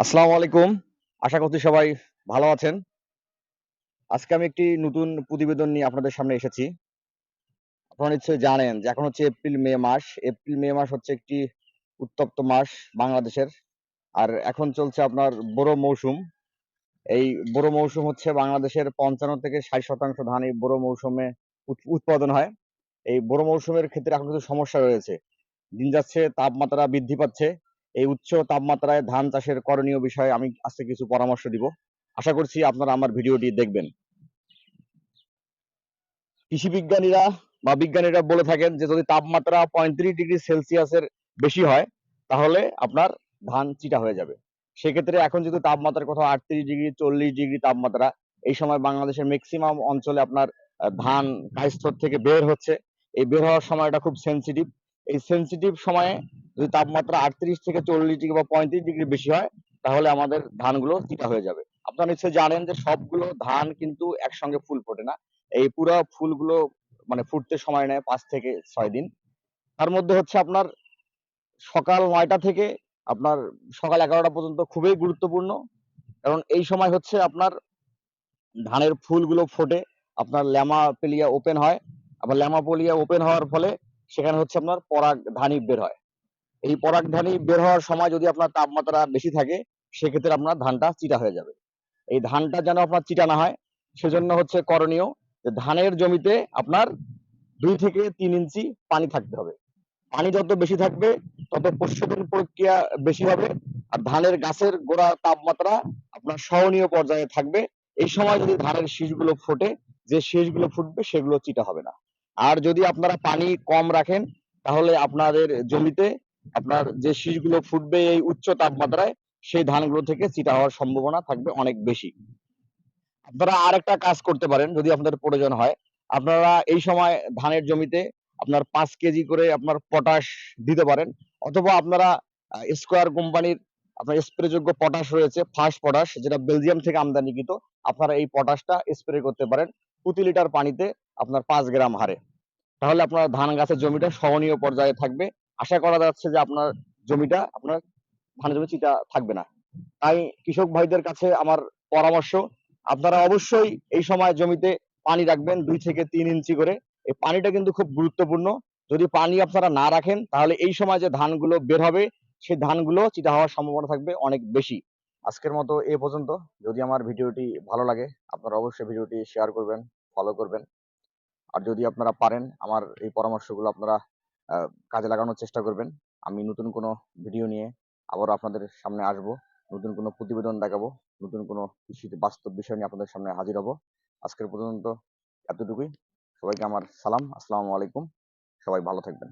আসসালামু আলাইকুম। আশা করছি সবাই ভালো আছেন। আজকে আমি একটি নতুন প্রতিবেদন নিয়ে আপনাদের সামনে এসেছি। আপনারা নিশ্চয়ই জানেন যে এখন হচ্ছে এপ্রিল, মে মাস। এপ্রিল, মে মাস হচ্ছে একটি উত্তপ্ত মাস বাংলাদেশের। আর এখন চলছে আপনার বোরো মৌসুম। এই বোরো মৌসুম হচ্ছে বাংলাদেশের পঞ্চান্ন থেকে ষাট শতাংশ ধান এই বোরো মৌসুমে উৎ- উৎপাদন হয়। এই বোরো মৌসুমের ক্ষেত্রে এখন কিছু সমস্যা রয়েছে। দিন যাচ্ছে, তাপমাত্রা বৃদ্ধি পাচ্ছে। এই উচ্চ তাপমাত্রায় ধান চাষের করণীয় বিষয়ে আমি আজকে কিছু পরামর্শ দিব। আশা করছি আপনারা আমার ভিডিওটি দেখবেন। কৃষি বিজ্ঞানীরা বা বিজ্ঞানীরা বলে থাকেন যে, যদি তাপমাত্রা পঁয়ত্রিশ ডিগ্রি সেলসিয়াসের বেশি হয়, তাহলে আপনার ধান চিটা হয়ে যাবে। সেক্ষেত্রে এখন যদি তাপমাত্রা কোথাও আটত্রিশ ডিগ্রি, চল্লিশ ডিগ্রি তাপমাত্রা, এই সময় বাংলাদেশের ম্যাক্সিমাম অঞ্চলে আপনার ধান কায়স্থর থেকে বের হচ্ছে। এই বের হওয়ার সময়টা খুব সেনসিটিভ এই সেনসিটিভ সময়ে যদি তাপমাত্রা আটত্রিশ থেকে চল্লিশ ডিগ্রি বা পঁয়ত্রিশ ডিগ্রি বেশি হয়, তাহলে আমাদের ধানগুলো চিটা হয়ে যাবে। আপনারা নিশ্চয়ই জানেন যে সবগুলো ধান কিন্তু একসঙ্গে ফুল ফোটে না। এই পুরো ফুলগুলো মানে ফুটতে সময় নেয় পাঁচ থেকে ছয় দিন। তার মধ্যে হচ্ছে আপনার সকাল নয়টা থেকে আপনার সকাল এগারোটা পর্যন্ত খুবই গুরুত্বপূর্ণ। কারণ এই সময় হচ্ছে আপনার ধানের ফুলগুলো ফোটে, আপনার ল্যামা পেলিয়া ওপেন হয়। আবার ল্যামা পলিয়া ওপেন হওয়ার ফলে সেখানে হচ্ছে আপনার পরাগ ধানি বের হয়। এই পরাগ ধানি বের হওয়ার সময় যদি আপনার তাপমাত্রা বেশি থাকে, সেক্ষেত্রে আপনার ধানটা চিটা হয়ে যাবে। এই ধানটা যেন আপনার চিটা না হয়, সেজন্য হচ্ছে করণীয় যে ধানের জমিতে আপনার দুই থেকে তিন ইঞ্চি পানি থাকতে হবে। পানি যত বেশি থাকবে, তত প্রশোধন প্রক্রিয়া বেশি হবে আর ধানের গাছের গোড়া তাপমাত্রা আপনার সহনীয় পর্যায়ে থাকবে। এই সময় যদি ধানের শীষগুলো ফোটে, যে শীষগুলো ফুটবে, সেগুলো চিটা হবে না। আর যদি আপনারা পানি কম রাখেন, তাহলে আপনাদের জমিতে আপনার যে শীষগুলো ফুটবে এই উচ্চ তাপমাত্রায়, সেই ধানগুলো থেকে চিটা হওয়ার সম্ভাবনা থাকবে অনেক বেশি। আপনারা আর একটা কাজ করতে পারেন, যদি আপনাদের প্রয়োজন হয়। আপনারা এই সময় ধানের জমিতে আপনার পাঁচ কেজি করে আপনার পটাশ দিতে পারেন, অথবা আপনারা স্কোয়ার কোম্পানির আপনার স্প্রে যোগ্য পটাশ রয়েছে ফার্স্ট পটাশ, যেটা বেলজিয়াম থেকে আমদানিকৃত, আপনারা এই পটাশটা স্প্রে করতে পারেন। প্রতি লিটার পানিতে আপনার পাঁচ গ্রাম হারে। তাহলে আপনার ধান গাছের জমিটা সহনীয় পর্যায়ে থাকবে। আশা করা যাচ্ছে যে আপনার জমিটা, আপনার ধানের জমি চিটা থাকবে না। তাই কৃষক ভাইদের কাছে আমার পরামর্শ, আপনারা অবশ্যই এই সময় জমিতে পানি রাখবেন দুই থেকে তিন ইঞ্চি করে। এই পানিটা কিন্তু খুব গুরুত্বপূর্ণ। যদি পানি আপনারা না রাখেন, তাহলে এই সময় যে ধানগুলো বের হবে, সেই ধানগুলো চিটা হওয়ার সম্ভাবনা থাকবে অনেক বেশি। আজকের মতো এ পর্যন্ত। যদি আমার ভিডিওটি ভালো লাগে, আপনারা অবশ্যই ভিডিওটি শেয়ার করবেন ফলো করবেন। আর যদি আপনারা পারেন, আমার এই পরামর্শগুলো আপনারা কাজে লাগানোর চেষ্টা করবেন। আমি নতুন কোনো ভিডিও নিয়ে আবার আপনাদের সামনে আসব, নতুন কোনো প্রতিবেদন দেখাবো, নতুন কোনো কৃষিতে বাস্তব বিষয় নিয়ে আপনাদের সামনে হাজির হব। আজকের পর্যন্ত এতটুকুই। সবাইকে আমার সালাম, আসসালামু আলাইকুম। সবাই ভালো থাকবেন।